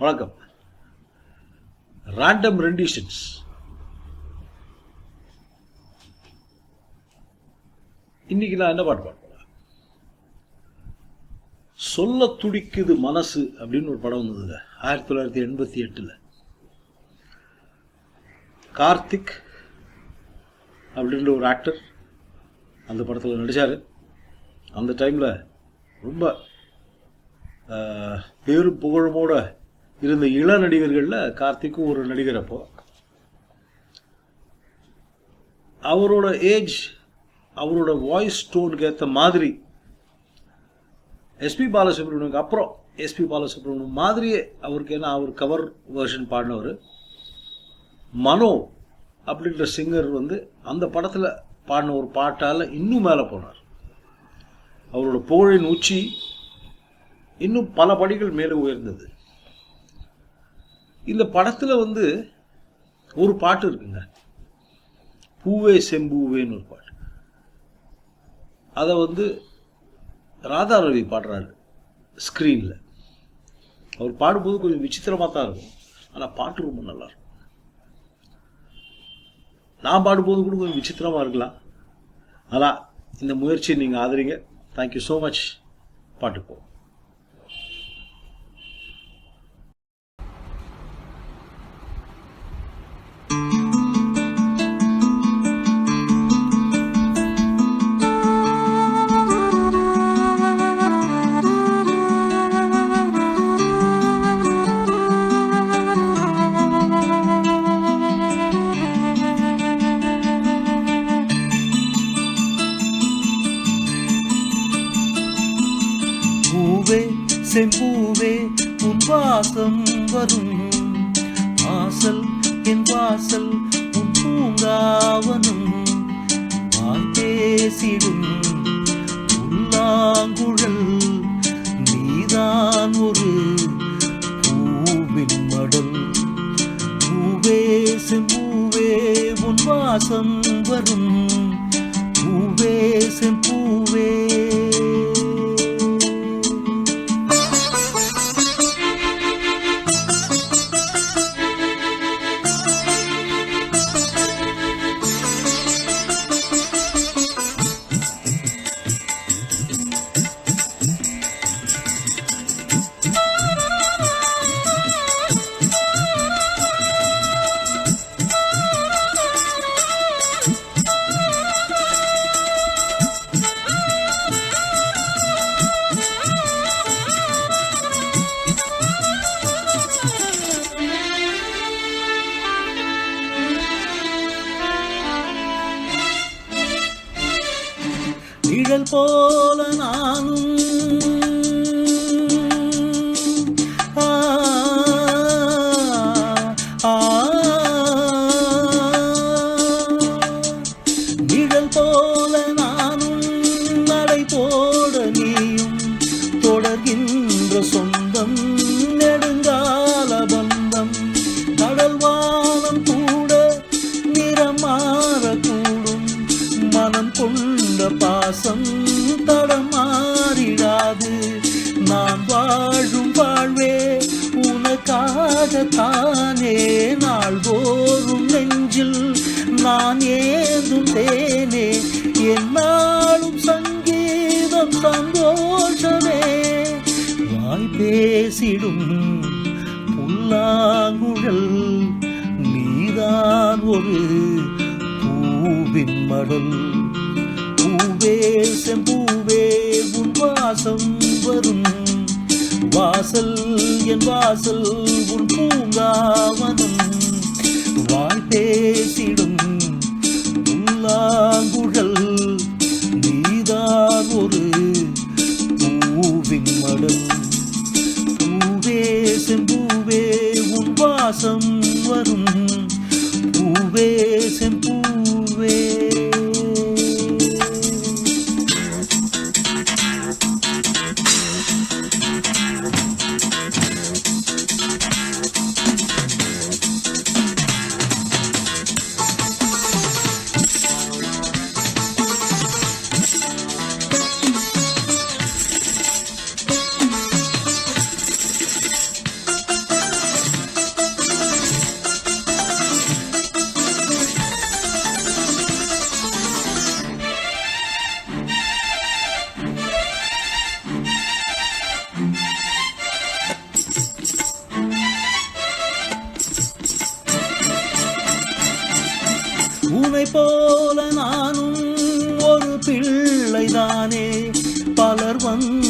வணக்கம். ரேண்டம் ரெண்டிஷன்ஸ் இன்னைக்கு நான் என்ன பாட்டு பாட சொல்ல துடிக்குது மனசு அப்படின்னு ஒரு படம் வந்ததுங்க. ஆயிரத்தி தொள்ளாயிரத்தி எண்பத்தி எட்டில். கார்த்திக் அப்படின்ற ஒரு ஆக்டர் அந்த படத்தில் நடித்தார் அந்த டைமில் ரொம்ப பேரும் புகழுமோட இருந்த இள நடிகர்களில் கார்த்திக்கும் ஒரு நடிகர் அப்போ. அவரோட ஏஜ் அவரோட வாய்ஸ் டோனுக்கு ஏற்ற மாதிரி எஸ்பி பாலசுப்ரமணியனுக்கு அப்புறம் எஸ்பி பாலசுப்ரமணியம் மாதிரியே அவருக்கு ஏன்னா அவர் கவர் வெர்ஷன் பாடினவர். மனோ அப்படின்ற சிங்கர் வந்து அந்த படத்தில் பாடின ஒரு பாட்டால் இன்னும் மேலே போனார். அவரோட புகழின் உச்சி இன்னும் பல படிகள் மேலே உயர்ந்தது. இந்த படத்தில் வந்து ஒரு பாட்டு இருக்குங்க. பூவே செம்பூவேன்னு ஒரு பாட்டு. அதை வந்து ராதா ரவி பாடுறாரு ஸ்க்ரீனில். அவர் பாடும்போது கொஞ்சம் விசித்திரமாக தான் இருக்கும். ஆனால் பாட்டு ரொம்ப நல்லா இருக்கும். நான் பாடும்போது கூட கொஞ்சம் விசித்திரமாக இருக்கலாம். ஆனால் இந்த முயற்சியை நீங்கள் ஆதரிங்க. தேங்க்யூ ஸோ மச் பாட்டு போ. செம்பூவே உன் வாசம் வரும். வாசல் என் வாசல் உன் பூங்காவனும். வாய் பேசிடும் உள்ளாங்குழல் நிழல் போல நானும் வாழும் வாழ்வே உனக்காகத்தானே நாள்தோறும் நெஞ்சில் நான் ஏதும் தேனே என்னாலும் சங்கீதம் சந்தோஷமே. வாய் பேசிடும் புல்லாங்குழல் நீதான் ஒரு பூவின் மடல். பூவே செம்பூவே உன் வாசம் வரும் வாசல் என் வாசல் உன் பூங்காவனம். வாழ் பேசிடும் உள்ளாங்கு உனை போல நானும் ஒரு பிள்ளைதானே. பலர் வந்து